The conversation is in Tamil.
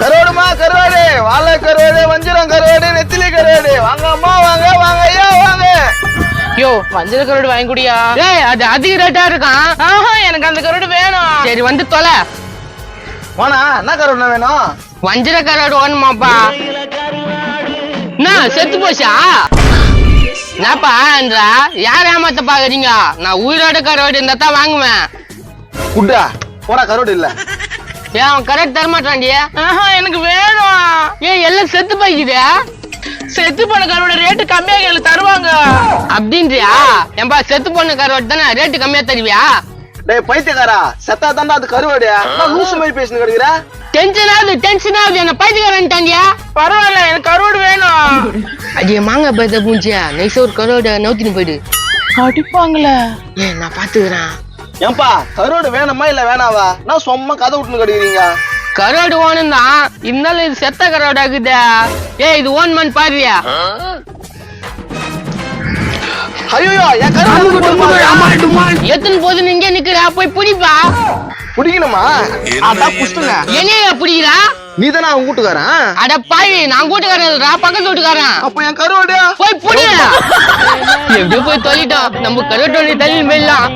கருவாடுமா கருவாடு வாழை கருவாடு வஞ்சிரம் கருவாடு நெத்திலி கருவாடு வாங்க அம்மா வாங்க வாங்க ஐயா வாங்க. யோ மஞ்சள் கருவாடு வாங்கி குடியா? ஏய் அது அதிக ரேட்டா இருக்கான் ஆஹா எனக்கு அந்த கருவாடு வேணும். சரி வந்து தொலை. வாணா என்ன கருவாடுண்ணா வேணும்? வஞ்சிர கருவாடு வேணுமாப்பா. என்ன செத்து போச்சா? என்னப்பா என்றா யார் ஏமாத்த பாக்குறீங்க? நான் உயிரோட கருவாடு இருந்தா தான் வாங்குவேன். குட்டா போடா கருவாடு இல்ல. ஏன் அவன் கரெக்ட் தரமாட்டான்டி ஆஹா எனக்கு வேணும். ஏன் எல்லாம் செத்து போய்க்குது? செத்து போன கருவோட ரேட்டு கம்மியா கேளு தருவாங்க. அப்படின்றியா? ஏன்பா செத்து போன கருவாடு தானே ரேட்டு கம்மியா தருவியா? டேய் பைத்தியக்காரா செத்தா தாண்டா அது கருவாடு. நான் லூசு மாதிரி பேசினு கிடக்குற? டென்ஷன் ஆகுது டென்ஷன் ஆகுது. என்ன பைத்தியக்காரன்ட்டாண்டியா பரவாயில்ல எனக்கு கருவாடு வேணும். அடியே மாங்க பைத்த பூஞ்சியா? நைஸா ஒரு கருவாடு நவுத்தின்னு போயிடு. அடிப்பாங்களே. ஏன் நான் பாத்துக்கிறேன். ஏன்பா கருவாடு வேணுமா இல்ல வேணாவா? நான் சும்மா கதை விட்டுன்னு கிடக்குறீங்க? கருவாடு ஓணும் தான். இருந்தாலும் இது செத்த கருவாடு ஆகுதா ஏய் இது ஓன் மண் பாருவியா? ஐயோ என் கருவாடு எத்தனை போது நீங்க நிக்கிறா போய் பிடிப்பா. பிடிக்கணுமா? அதான் புஷ்டுங்க என்னையா பிடிக்கிறா? நீ தானே அவன் கூட்டுக்காரன் அட பாவி நான் கூட்டுக்காரன் பக்கத்து வீட்டுக்காரன். அப்ப என் கருவாடு? போய் புடிடா. எப்படியோ போய் தொலைட்டோம் நம்ம கருவாட்டோட தள்ளி மேலாம்